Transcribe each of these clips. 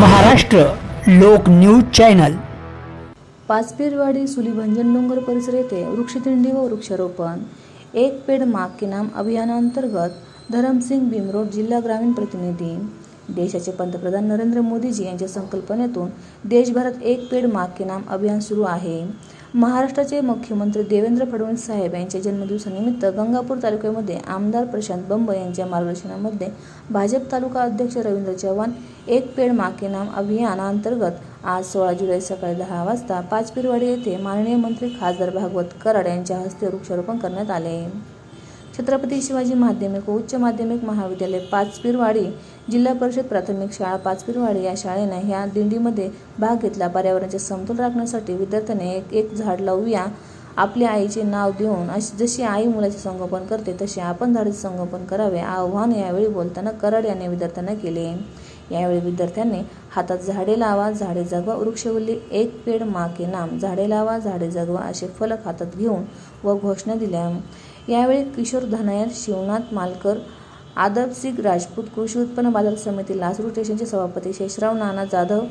महाराष्ट्र लोक news channel. पाचपीरवाडी सुलीभंजन डोंगर परिसर येथे वृक्षदिंडी व वृक्षारोपण. एक पेड माग के नाम अभियानांतर्गत धरमसिंग भीमरोड जिल्हा ग्रामीण प्रतिनिधी. देशाचे पंतप्रधान नरेंद्र मोदीजी यांच्या संकल्पनेतून देशभरात एक पेड माग के नाम अभियान सुरू आहे. महाराष्ट्राचे मुख्यमंत्री देवेंद्र फडणवीस साहेब यांच्या जन्मदिवसानिमित्त गंगापूर तालुक्यामध्ये आमदार प्रशांत बंब यांच्या मार्गदर्शनामध्ये भाजप तालुका अध्यक्ष रवींद्र चव्हाण एक पेड माके नाम अभियानांतर्गत आज सोळा जुलै सकाळी दहा वाजता पाचपीरवाडी येथे माननीय मंत्री खासदार भागवत कराड यांच्या हस्ते वृक्षारोपण करण्यात आले. छत्रपती शिवाजी माध्यमिक व उच्च माध्यमिक महाविद्यालय पाचपीरवाडी जिल्हा परिषद प्राथमिक शाळा पाचपीरवाडी या शाळेनं ह्या दिंडीमध्ये भाग घेतला. पर्यावरणाचे समतोल राखण्यासाठी विद्यार्थ्याने एक एक झाड लावूया आपल्या आईचे नाव देऊन अशी जशी आई मुलाचे संगोपन करते तसे आपण झाडाचे संगोपन करावे आव्हान यावेळी बोलताना कराड यांनी विद्यार्थ्यांना केले. यावेळी विद्यार्थ्यांनी हातात झाडे लावा झाडे जगवा वृक्षवल्ली एक पेड मा के नाम झाडे लावा झाडे जगवा असे फलक हातात घेऊन व घोषणा दिल्या. यावेळी किशोर धनायर शिवनाथ मालकर आदब सिंग राजपूत कृषी उत्पन्न बाजार समिती लासूर स्टेशनचे सभापती शेषराव नाना जाधव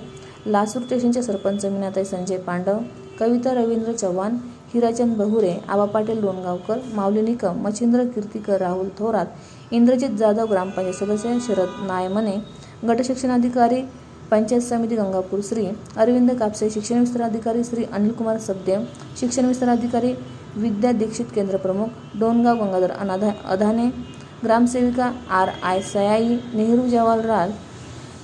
लासूर स्टेशनचे सरपंच मीनाताई संजय पांडव कविता रवींद्र चव्हाण हिराचंद बहुरे आबा पाटील लोणगावकर माऊली निकम मच्छिंद्र कीर्तिकर राहुल थोरात इंद्रजित जाधव ग्रामपंचायत सदस्य शरद नायमने गटशिक्षणाधिकारी पंचायत समिती गंगापूर श्री अरविंद कापसे शिक्षण विस्तार अधिकारी श्री अनिलकुमार सबदेव शिक्षण विस्तार अधिकारी विद्या दीक्षित केंद्र प्रमुख डोनगाव गंगाधर अनाधा अधाने ग्रामसेविका आर आय सयाई नेहरू जवाहरलाल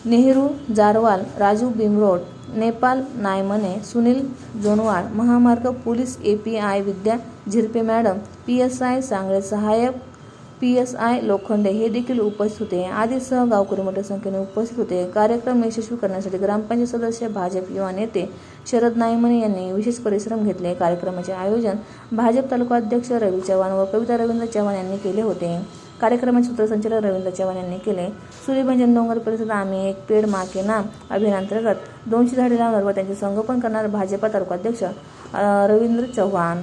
नेहरू जारवाल राजू बिमरोड नेपाल नायमने सुनील जोनवाळ महामार्ग police A P I Vidya Zirpe madam P S I Sangle सहाय्यक पी एस आय लोखंडे हे देखील उपस्थित होते. आदीसह गावकरी मोठ्या संख्येने उपस्थित होते. कार्यक्रम यशस्वी करण्यासाठी ग्रामपंचायत सदस्य भाजप युवा नेते शरद नायमने यांनी विशेष परिश्रम घेतले. कार्यक्रमाचे आयोजन भाजप तालुका अध्यक्ष रवी चव्हाण व कविता रवींद्र चव्हाण यांनी केले होते. कार्यक्रमाचे सूत्रसंचालक रवींद्र चव्हाण यांनी केले. सूर्यभंजन डोंगर परिसरात आम्ही एक पेड मा के नाम अभियानांतर्गत दोनशे झाडे लावणार व त्यांचे संगोपन करणार भाजपा तालुका अध्यक्ष रवींद्र चव्हाण.